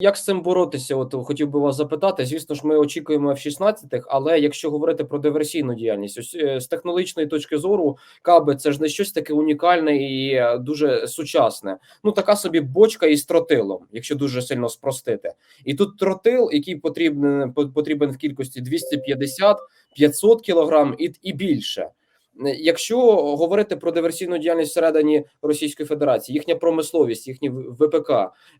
Як з цим боротися? От хотів би вас запитати. Звісно ж, ми очікуємо F-16, але якщо говорити про диверсійну діяльність, ось е, з технологічної точки зору, каби це ж не щось таке унікальне і е, дуже сучасне. Ну така собі бочка із тротилом, якщо дуже сильно спростити. І тут тротил, який потрібен потрібен в кількості 250 500 кілограм і, і більше. Якщо говорити про диверсійну діяльність всередині Російської Федерації, їхня промисловість, їхні ВПК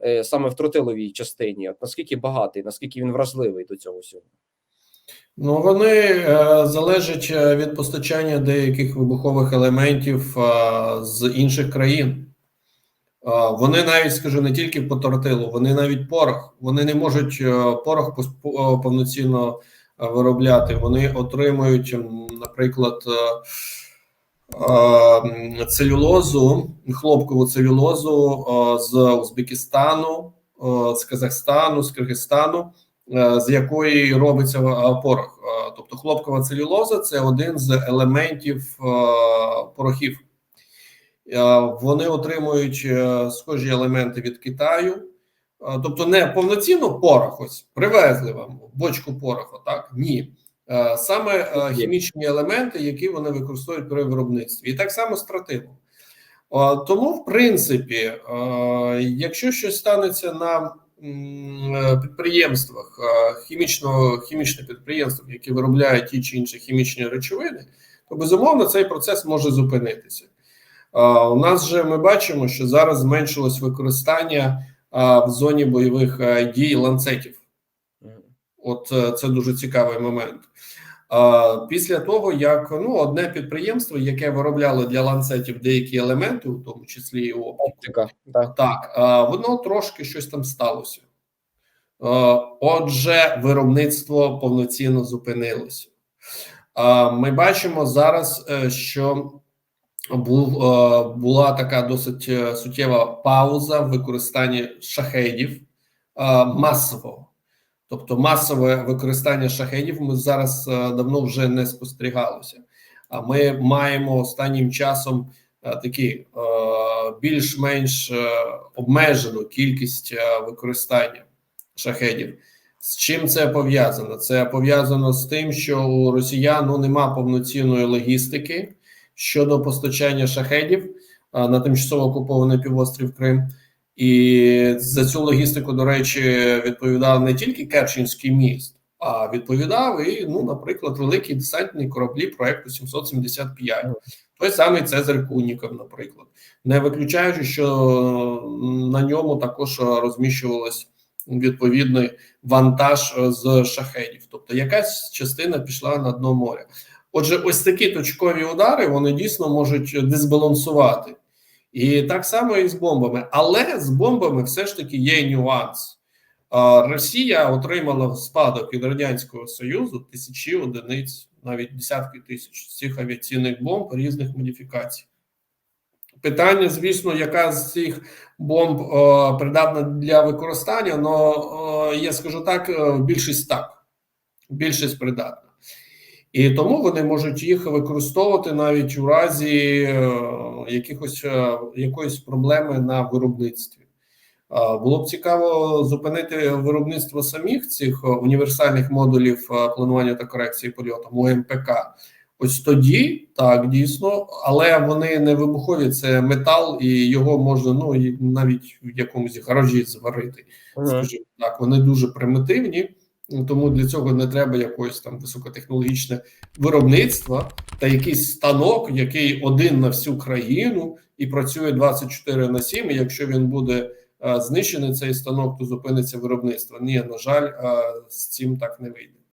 е, саме в тротиловій частині, от наскільки багатий, наскільки він вразливий до цього всього? Ну, вони е, залежать е, від постачання деяких вибухових елементів з інших країн. Вони навіть скажу не тільки по тортилу, вони навіть порох. Вони не можуть порох повноцінно виробляти. Вони отримують, наприклад, е, е, целюлозу, хлопкову целюлозу е, з Узбекистану, з Казахстану, з Киргизстану з якої робиться порох. Тобто хлопкова целюлоза це один з елементів порохів. Вони отримують схожі елементи від Китаю, тобто не повноцінно порох, ось привезли вам бочку пороху, так? Ні. Е, Саме е, хімічні елементи, які вони використовують при виробництві. І так само з тротилом. Е, Тому, в принципі, е, якщо щось станеться на е, підприємствах, е, хімічного хімічне підприємство, які виробляють ті чи інші хімічні речовини, то безумовно цей процес може зупинитися. Е, У нас же ми бачимо, що зараз зменшилось використання е, в зоні бойових е, дій ланцетів. От е, це дуже цікавий момент. Після того, як ну одне підприємство, яке виробляло для ланцетів деякі елементи, у тому числі і Оптика, так. так, воно трошки щось там сталося. Отже, виробництво повноцінно зупинилося. Ми бачимо зараз, е, що був, е, була така досить е, суттєва пауза в використанні шахедів е, масового. Тобто масове використання шахедів ми зараз давно вже не спостерігалося. А ми маємо останнім часом такі більш-менш обмежену кількість використання шахедів. З чим це пов'язано? Це пов'язано з тим, що у росіян ну, нема повноцінної логістики щодо постачання шахедів е, на тимчасово окупований півострів Крим. І за цю логістику, до речі, відповідав не тільки Керченський міст, а відповідав і, ну, наприклад, великі десантні кораблі проекту 775. Той самий Цезарь Куніков, наприклад, не виключаючи, що на ньому також розміщувалось відповідний вантаж з шахедів. Тобто, якась частина пішла на дно моря. Отже, ось такі точкові удари вони дійсно можуть дисбалансувати. І так само і з бомбами. Але з бомбами все ж таки є нюанс. Росія отримала спадок від Радянського Союзу тисячі одиниць, навіть десятки тисяч цих авіаційних бомб різних модифікацій. Питання, звісно, яка з цих бомб е, придатна для використання, але я скажу так: е, більшість так, більшість придатна. І тому вони можуть їх використовувати навіть у разі е, якихось е, якоїсь проблеми на виробництві. Е, Було б цікаво зупинити виробництво самих цих універсальних модулів планування та корекції польоту УМПК. Ось тоді так дійсно, але вони не вибухові, це метал, і його можна ну навіть в якомусь гаражі зварити. Скажімо так, вони дуже примітивні. Ну, Тому для цього не треба якоїсь там високотехнологічне виробництва та якийсь станок, який один на всю країну і працює 24 на 7, І якщо він буде а, знищений цей станок, то зупиниться виробництво. Ні, на жаль, а, з цим так не вийде.